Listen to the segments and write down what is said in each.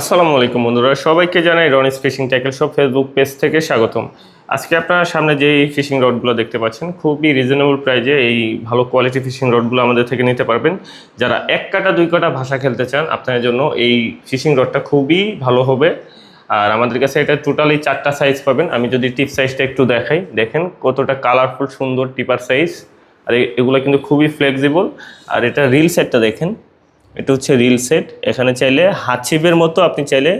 আসসালামু আলাইকুম বন্ধুরা, সবাইকে জানাই Ronnie's fishing tackle shop Facebook page থেকে স্বাগতম। আজকে আপনারা সামনে যেই ফিশিং রডগুলো দেখতে পাচ্ছেন, খুবই রিজনেবল প্রাইজে এই ভালো কোয়ালিটি ফিশিং রডগুলো আমাদের থেকে নিতে পারবেন। যারা এক কাটা, দুই কাটা ভাষা খেলতে চান, আপনাদের জন্য এই ফিশিং রডটা খুবই ভালো হবে। আর আমাদের কাছে এটা টোটালি চারটা সাইজ পাবেন। আমি যদি টিপ সাইজটা একটু দেখাই, দেখেন কতটা কালারফুল সুন্দর টিপার সাইজ আর এগুলো কিন্তু খুবই ফ্লেক্সিবল আর এটা রিল সেটটা দেখেন এটা হচ্ছে রিল সেট এখানে চাইলে হাচিবের মতো আপনি চাইলে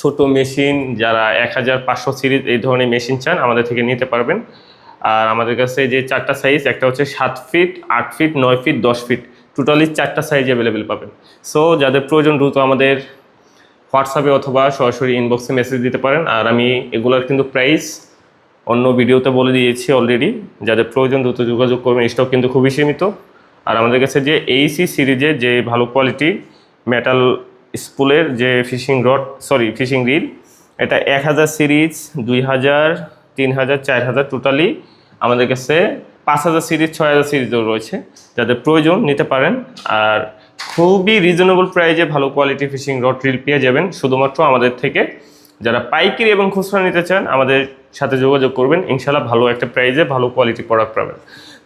ছোট মেশিন যারা এক হাজার পাঁচশো সিরিজ এই ধরনের মেশিন চান আমাদের থেকে নিতে পারবেন। আর আমাদের কাছে যে চারটা সাইজ একটা হচ্ছে সাত ফিট আট ফিট নয় ফিট দশ ফিট টোটালি চারটা সাইজ অ্যাভেলেবেল পাবেন। সো যাদের প্রয়োজন দ্রুত আমাদের হোয়াটসঅ্যাপে অথবা সরাসরি ইনবক্সে মেসেজ দিতে পারেন। আর আমি এগুলোর কিন্তু প্রাইস অন্য ভিডিওতে বলে দিয়েছি অলরেডি যাদের প্রয়োজন দ্রুত যোগাযোগ করবেন স্টক কিন্তু খুবই সীমিত। আর আমাদের কাছে যে এইসি সিরিজের যে ভালো কোয়ালিটি মেটাল স্পুলের যে fishing rod sorry fishing reel এটা এক হাজার সিরিজ, দুই হাজার, তিন হাজার, চার হাজার টোটালি আমাদের কাছে পাঁচ হাজার সিরিজ, ছয় হাজার সিরিজও রয়েছে। যাদের প্রয়োজন নিতে পারেন আর খুবই রিজনেবল প্রাইজে ভালো কোয়ালিটি ফিশিং রড রিল পেয়ে যাবেন। শুধুমাত্র আমাদের থেকে। যারা পাইকারি এবং খুচরা নিতে চান, আমাদের সাথে যোগাযোগ করবেন। ইনশাল্লাহ ভালো একটা প্রাইজে ভালো কোয়ালিটি প্রোডাক্ট পাবেন।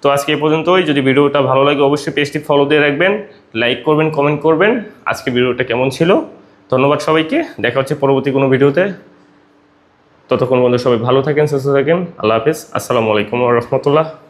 তো আজকে এই পর্যন্তই। যদি ভিডিওটা ভালো লাগে, অবশ্যই পেজটি ফলো দিয়ে রাখবেন লাইক করবেন কমেন্ট করবেন। আজকে ভিডিওটা কেমন ছিল? ধন্যবাদ সবাইকে। দেখা হচ্ছে পরবর্তী কোনো ভিডিওতে। ততক্ষণ বন্ধু সবাই ভালো থাকেন, সুস্থ থাকেন। আল্লাহ হাফিজ। আসসালামু আলাইকুম রহমতুল্লাহ।